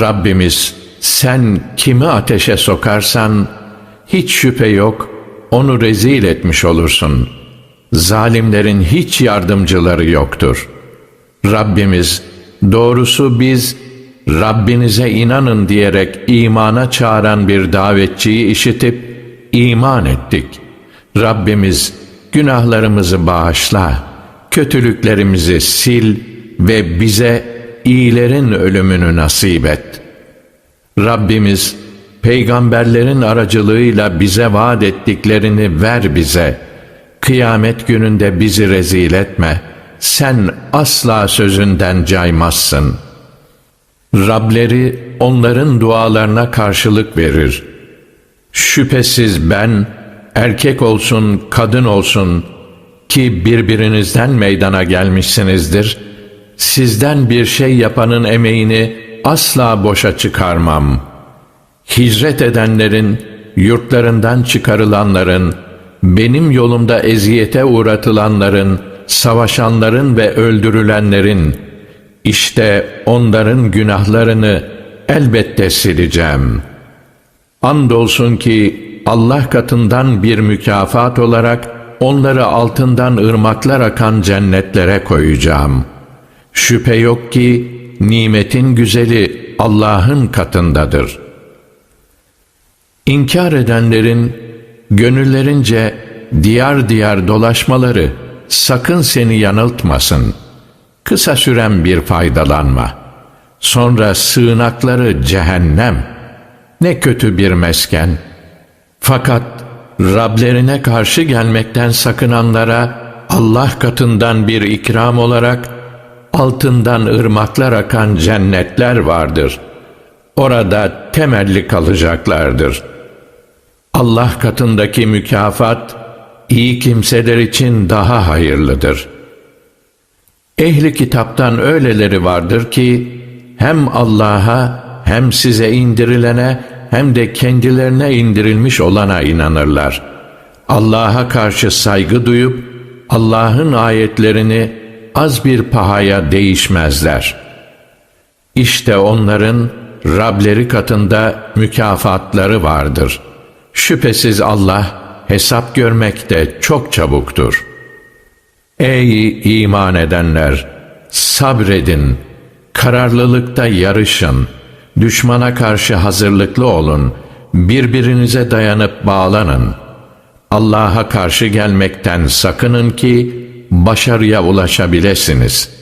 Rabbimiz sen kimi ateşe sokarsan hiç şüphe yok onu rezil etmiş olursun. Zalimlerin hiç yardımcıları yoktur. Rabbimiz doğrusu biz Rabbinize inanın diyerek imana çağıran bir davetçiyi işitip iman ettik. Rabbimiz günahlarımızı bağışla, kötülüklerimizi sil ve bize iyilerin ölümünü nasip et. Rabbimiz peygamberlerin aracılığıyla bize vaat ettiklerini ver bize. Kıyamet gününde bizi rezil etme. Sen asla sözünden caymazsın. Rableri onların dualarına karşılık verir. Şüphesiz ben erkek olsun kadın olsun ki birbirinizden meydana gelmişsinizdir. Sizden bir şey yapanın emeğini asla boşa çıkarmam. Hicret edenlerin, yurtlarından çıkarılanların, benim yolumda eziyete uğratılanların, savaşanların ve öldürülenlerin, işte onların günahlarını elbette sileceğim. Andolsun ki Allah katından bir mükafat olarak onları altından ırmaklar akan cennetlere koyacağım. Şüphe yok ki nimetin güzeli Allah'ın katındadır. İnkar edenlerin gönüllerince diyar diyar dolaşmaları sakın seni yanıltmasın. Kısa süren bir faydalanma. Sonra sığınakları cehennem. Ne kötü bir mesken. Fakat Rablerine karşı gelmekten sakınanlara Allah katından bir ikram olarak altından ırmaklar akan cennetler vardır. Orada temelli kalacaklardır. Allah katındaki mükafat iyi kimseler için daha hayırlıdır. Ehli kitaptan öyleleri vardır ki hem Allah'a hem size indirilene hem de kendilerine indirilmiş olana inanırlar. Allah'a karşı saygı duyup Allah'ın ayetlerini az bir pahaya değişmezler. İşte onların Rableri katında mükafatları vardır. Şüphesiz Allah hesap görmekte çok çabuktur. Ey iman edenler! Sabredin, kararlılıkta yarışın, düşmana karşı hazırlıklı olun, birbirinize dayanıp bağlanın. Allah'a karşı gelmekten sakının ki başarıya ulaşabilirsiniz.''